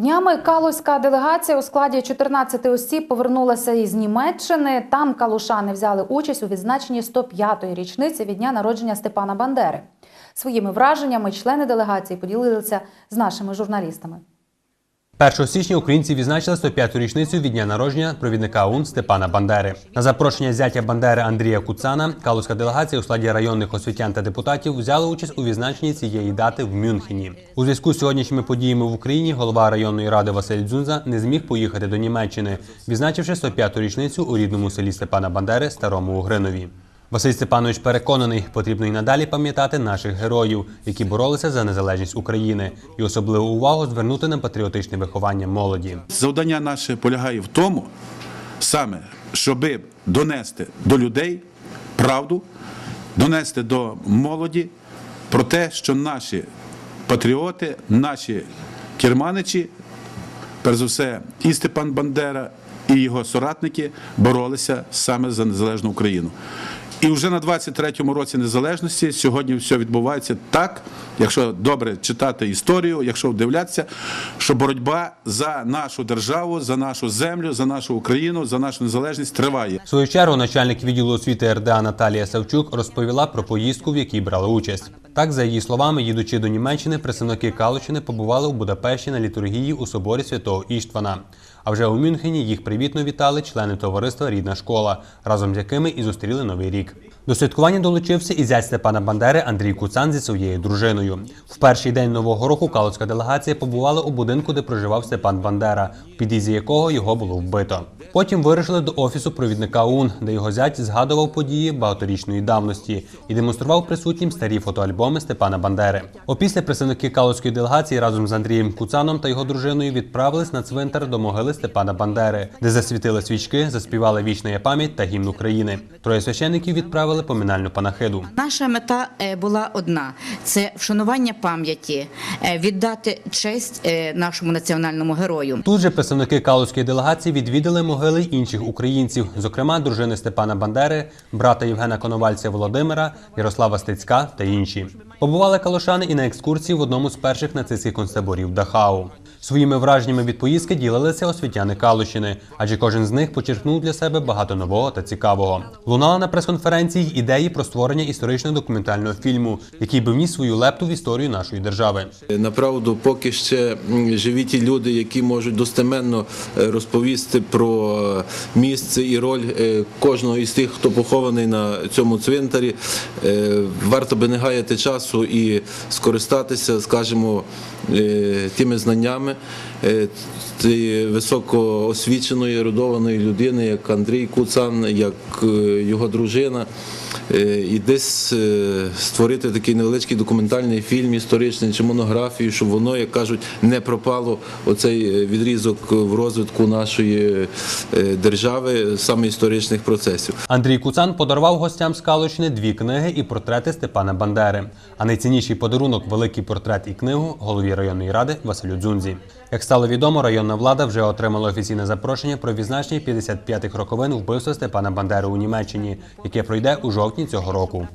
Днями калузька делегація у складі 14 осіб повернулася із Німеччини. Там калушани взяли участь у відзначенні 105-ї річниці від дня народження Степана Бандери. Своїми враженнями члени делегації поділилися з нашими журналістами. 1 січня українці відзначили 105-ту річницю від дня народження провідника ОУН Степана Бандери. На запрошення зятя Бандери Андрія Куцана калузька делегація у складі районних освітян та депутатів взяла участь у відзначенні цієї дати в Мюнхені. У зв'язку з сьогоднішніми подіями в Україні голова районної ради Василь Дзунза не зміг поїхати до Німеччини, відзначивши 105-ту річницю у рідному селі Степана Бандери Старому Угринові. Василь Степанович переконаний, потрібно й надалі пам'ятати наших героїв, які боролися за незалежність України, і особливу увагу звернути на патріотичне виховання молоді. Завдання наше полягає в тому, саме, щоби донести до людей правду, донести до молоді про те, що наші патріоти, наші керманичі, перш за все, і Степан Бандера, і його соратники боролися саме за незалежну Україну. І вже на 23-му році незалежності сьогодні все відбувається так, якщо добре читати історію, якщо вдивлятися, що боротьба за нашу державу, за нашу землю, за нашу Україну, за нашу незалежність триває. В свою чергу начальник відділу освіти РДА Наталія Савчук розповіла про поїздку, в якій брали участь. Так, за її словами, їдучи до Німеччини, представники Калущини побували у Будапешті на літургії у соборі святого Іштвана. А вже у Мюнхені їх привітно вітали члени товариства Рідна школа, разом з якими і зустріли новий рік. week. До святкування долучився і зять Степана Бандери Андрій Куцан зі своєю дружиною. В перший день нового року калуцька делегація побувала у будинку, де проживав Степан Бандера, в під'їзді якого його було вбито. Потім вирушили до офісу провідника ОУН, де його зять згадував події багаторічної давності і демонстрував присутнім старі фотоальбоми Степана Бандери. Опісля представники калуцької делегації разом з Андрієм Куцаном та його дружиною відправились на цвинтар до могили Степана Бандери, де засвітили свічки, заспівали вічна пам'ять та гімн України. Троє священників відправили поминальну панахиду. Наша мета е, була одна: це вшанування пам'яті, е, віддати честь е, нашому національному герою. Тут же представники калузької делегації відвідали могили інших українців, зокрема дружини Степана Бандери, брата Євгена Коновальця Володимира, Ярослава Стецька та інші. Побували калушани і на екскурсії в одному з перших нацистських концтаборів Дахау. Своїми враженнями від поїздки ділилися освітяни Калущини, адже кожен з них почерпнув для себе багато нового та цікавого. Лунала на прес-конференції ідеї про створення історичного документального фільму, який би вніс свою лепту в історію нашої держави. Направду, поки ще живі ті люди, які можуть достеменно е, розповісти про е, місце і роль е, кожного із тих, хто похований на цьому цвинтарі, варто би не гаяти часу і скористатися, скажімо, е, тими знаннями е, тієї високоосвіченої, ерудованої людини, як Андрій Куцан, як е, його дружина. Е, і десь е, створити такий невеличкий документальний фільм історичний чи монографію, щоб воно, як кажуть, не пропало оцей е, відрізок в розвитку нашої е, держави, саме історичних процесів. Андрій Куцан подарував гостям з Калущини дві книги і портрети Степана Бандери. А найцінніший подарунок великий портрет і книгу голові районної ради Василю Дзунзі. Як стало відомо, районна влада вже отримала офіційне запрошення про відзначення 55-х роковин вбивства Степана Бандери у Німеччині, яке пройде у жовтні цього року.